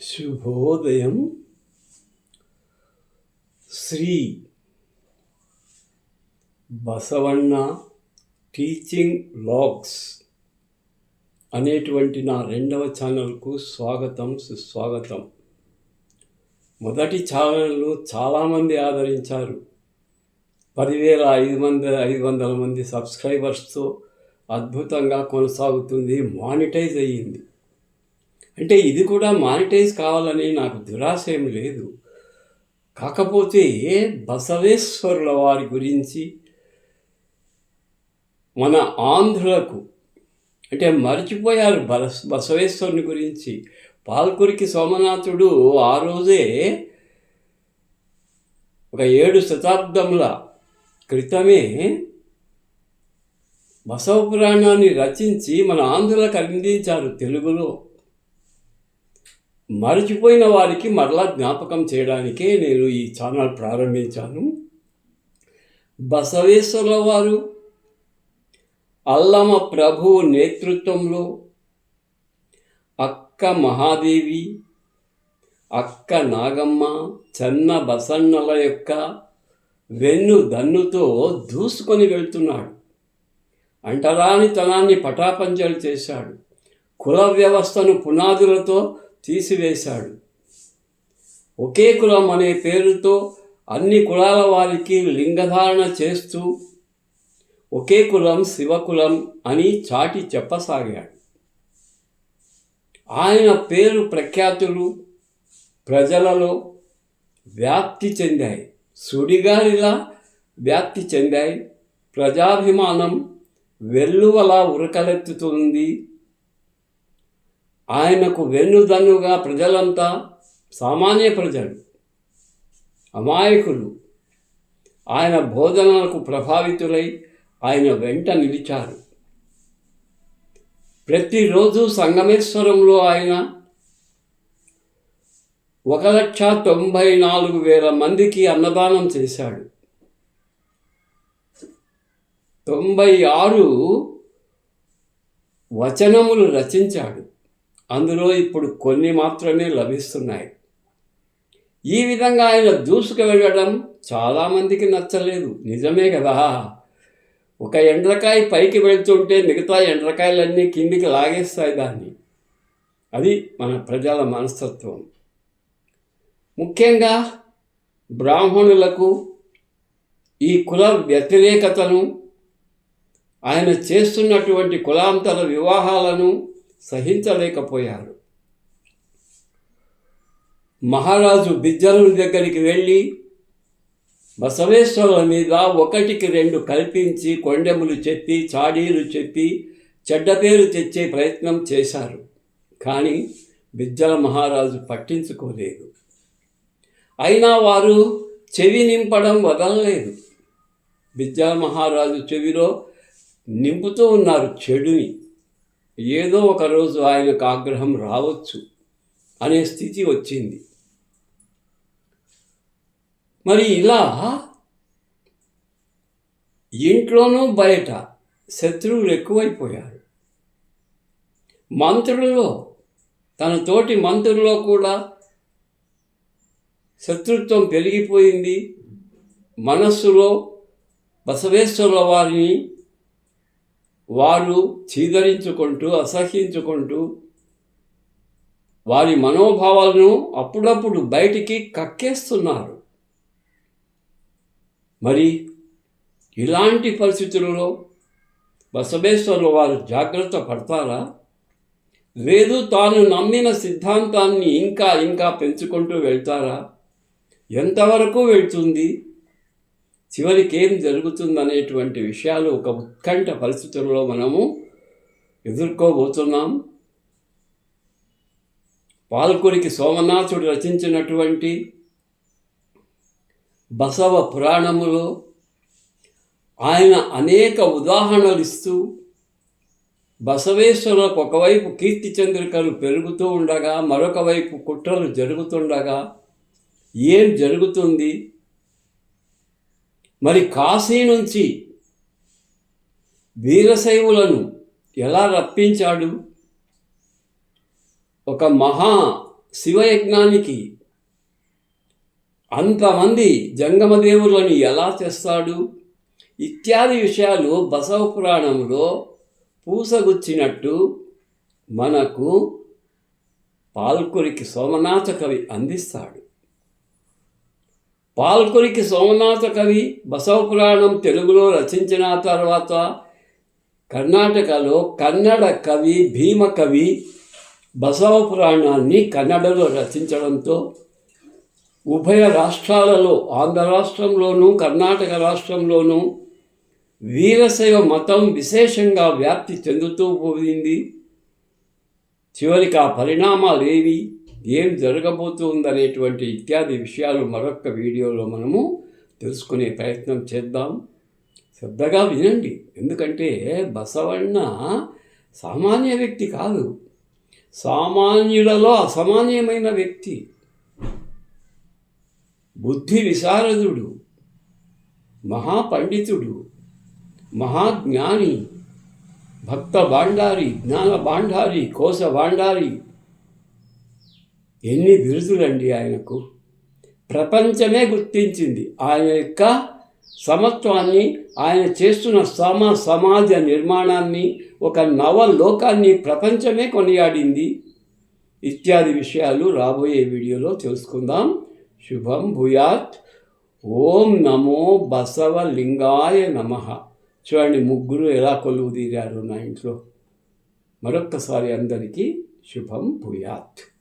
శుభోదయం. శ్రీ బసవన్న teaching logs అనేటువంటి నా రెండవ ఛానల్కు స్వాగతం సుస్వాగతం. మొదటి ఛానల్ను చాలామంది ఆదరించారు. పదివేల ఐదు మంది ఐదు వందల మంది సబ్స్క్రైబర్స్తో అద్భుతంగా కొనసాగుతుంది మానిటైజ్ అయ్యింది. అంటే ఇది కూడా మానిటైజ్ కావాలని నాకు దురాశ ఏం లేదు. కాకపోతే బసవేశ్వరుల వారి గురించి మన ఆంధ్రులకు అంటే మర్చిపోయారు బస బసవేశ్వరుని గురించి. పాల్కురికి సోమనాథుడు ఆ రోజే ఒక ఏడు శతాబ్దముల క్రితమే బసవ పురాణాన్ని రచించి మన ఆంధ్రులకు అందించారు తెలుగులో. మరచిపోయిన వారికి మరలా జ్ఞాపకం చేయడానికే నేను ఈ ఛానల్ ప్రారంభించాను. బసవేశ్వరుల వారు అల్లమ ప్రభు నేతృత్వంలో అక్క మహాదేవి అక్క నాగమ్మ చెన్న బసన్నల యొక్క వెన్ను దన్నుతో దూసుకొని వెళ్తున్నాడు. అంటరానితనాన్ని పటాపంచలు చేశాడు. కుల వ్యవస్థను పునాదులతో తీసివేశాడు. ఒకే కులం అనే పేరుతో అన్ని కులాల వారికి లింగధారణ చేస్తూ ఒకే కులం శివకులం అని చాటి చెప్పసాగాడు. ఆయన పేరు ప్రఖ్యాతులు ప్రజలలో వ్యాప్తి చెందాయి. సుడిగాలిలా వ్యాప్తి చెందాయి. ప్రజాభిమానం వెల్లువలా ఉరకలెత్తుతుంది. ఆయనకు వెన్నుదన్నుగా ప్రజలంతా సామాన్య ప్రజలు అమాయకులు. ఆయన బోధనలకు ప్రభావితులై ఆయన వెంట నిలిచారు. ప్రతిరోజు సంగమేశ్వరంలో ఆయన ఒక లక్ష తొంభై నాలుగు వేల మందికి అన్నదానం చేశాడు. తొంభై ఆరు వచనములు రచించాడు. అందులో ఇప్పుడు కొన్ని మాత్రమే లభిస్తున్నాయి. ఈ విధంగా ఆయన దూసుకు వెళ్ళడం చాలామందికి నచ్చలేదు. నిజమే కదా? ఒక ఎండ్రకాయ పైకి వెళ్తుంటే మిగతా ఎండ్రకాయలన్నీ కిందికి లాగేస్తాయి దాన్ని. అది మన ప్రజల మనస్తత్వం. ముఖ్యంగా బ్రాహ్మణులకు ఈ కుల వ్యతిరేకతను ఆయన చేస్తున్నటువంటి కులాంతర వివాహాలను సహించలేకపోయారు. మహారాజు బిజ్జలుని దగ్గరికి వెళ్ళి బసవేశ్వరుల మీద ఒకటికి రెండు కల్పించి కొండెములు చెప్పి చాడీలు చెప్పి చెడ్డ పేరు తెచ్చే ప్రయత్నం చేశారు. కానీ బిజ్జల మహారాజు పట్టించుకోలేదు. అయినా వారు చెవి నింపడం వదలలేదు. బిజ్జల మహారాజు చెవిలో నింపుతూ ఉన్నారు చెడుని. ఏదో ఒక రోజు ఆయనకు ఆగ్రహం రావచ్చు అనే స్థితి వచ్చింది. మరి ఇలా ఇంట్లోనూ బయట శత్రువులు ఎక్కువైపోయారు. మంత్రుల్లో తన తోటి మంత్రుల్లో కూడా శత్రుత్వం పెరిగిపోయింది. మనస్సులో బసవేశ్వరుల వారిని వారు చీదరించుకుంటూ అసహ్యించుకుంటూ వారి మనోభావాలను అప్పుడప్పుడు బయటికి కక్కేస్తున్నారు. మరి ఇలాంటి పరిస్థితులలో బసవేశ్వరులు వారు జాగ్రత్త పడతారా? లేదు తాను నమ్మిన సిద్ధాంతాన్ని ఇంకా ఇంకా పెంచుకుంటూ వెళ్తారా? ఎంతవరకు వెళ్తుంది? చివరికి ఏం జరుగుతుందనేటువంటి విషయాలు ఒక ఉత్కంఠ పరిస్థితుల్లో మనము ఎదుర్కోబోతున్నాం. పాల్కురికి సోమనాథుడు రచించినటువంటి బసవ పురాణములో ఆయన అనేక ఉదాహరణలు ఇస్తూ బసవేశ్వరులకు ఒకవైపు కీర్తి చంద్రికలు పెరుగుతూ ఉండగా మరొక వైపు కుట్రలు జరుగుతుండగా ఏం జరుగుతుంది? మరి కాశీ నుంచి వీరశైవులను ఎలా రప్పించాడు? ఒక మహా శివయజ్ఞానికి అంతమంది జంగమదేవులను ఎలా తెస్తాడు ఇత్యాది విషయాలు బసవ పురాణంలో పూసగుచ్చినట్టు మనకు పాల్కురికి సోమనాథ కవి అందిస్తాడు. పాల్కొరికి సోమనాథ కవి బసవ పురాణం తెలుగులో రచించిన తర్వాత కర్ణాటకలో కన్నడ కవి భీమ కవి బసవ పురాణాన్ని కన్నడలో రచించడంతో ఉభయ రాష్ట్రాలలో ఆంధ్ర రాష్ట్రంలోనూ కర్ణాటక రాష్ట్రంలోనూ వీరశైవ మతం విశేషంగా వ్యాప్తి చెందుతూ పోయింది. చివరికి ఆ పరిణామాలు ఏవి ఏం జరగబోతుందనేటువంటి ఇత్యాది విషయాలు మరొక వీడియోలో మనము తెలుసుకునే ప్రయత్నం చేద్దాం. శ్రద్ధగా వినండి. ఎందుకంటే బసవన్న సామాన్య వ్యక్తి కాదు. సామాన్యులలో అసామాన్యమైన వ్యక్తి. బుద్ధి విశారదుడు. మహాపండితుడు. మహాజ్ఞాని. భక్త బాండారి జ్ఞాన బాండారి కోశ బాండారి ఎన్ని బిరుదులండి ఆయనకు? ప్రపంచమే గుర్తించింది. ఆయన యొక్క సమత్వాన్ని ఆయన చేస్తున్న సమ సమాజ నిర్మాణాన్ని ఒక నవ లోకాన్ని ప్రపంచమే కొనియాడింది. ఇత్యాది విషయాలు రాబోయే వీడియోలో తెలుసుకుందాం. శుభం భూయాత్. ఓం నమో బసవలింగాయ నమ. చూడండి ముగ్గురు ఎలా కొలువు తీరారు నా ఇంట్లో. మరొక్కసారి అందరికీ శుభం భూయాత్.